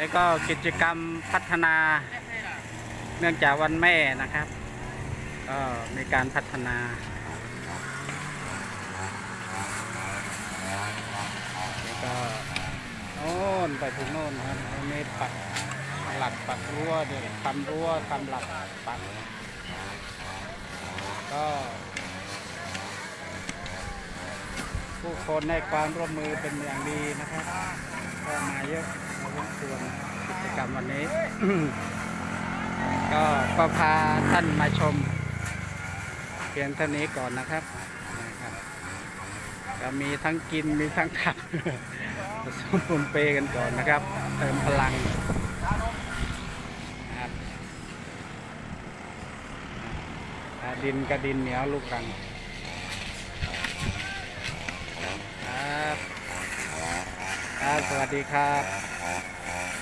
แล้วก็กิจกรรมพัฒนา เนื่องจากวันแม่นะครับ ก็มีการพัฒนาแล้วก็โน่นไปถึงโน่นครับอันนี้ปักหลักปักรั้วเดี๋ยวทำรั้วทำหลักปักก็ผู้คนให้ความร่วมมือเป็นอย่างดีนะครับก็มาเยอะ มาร่วนกิจกรรมวันนี้ ก็ก็พาท่านมาชมเพียงเท่านี้ก่อนนะครับนะครับ ก็มีทั้งกินมีทั้งขับผสมปนเปกันก่อนนะครับ เติมพลังครับดินกระดินเหนียวลูกรังครับ ครับ สวัสดีครับ Uh-huh.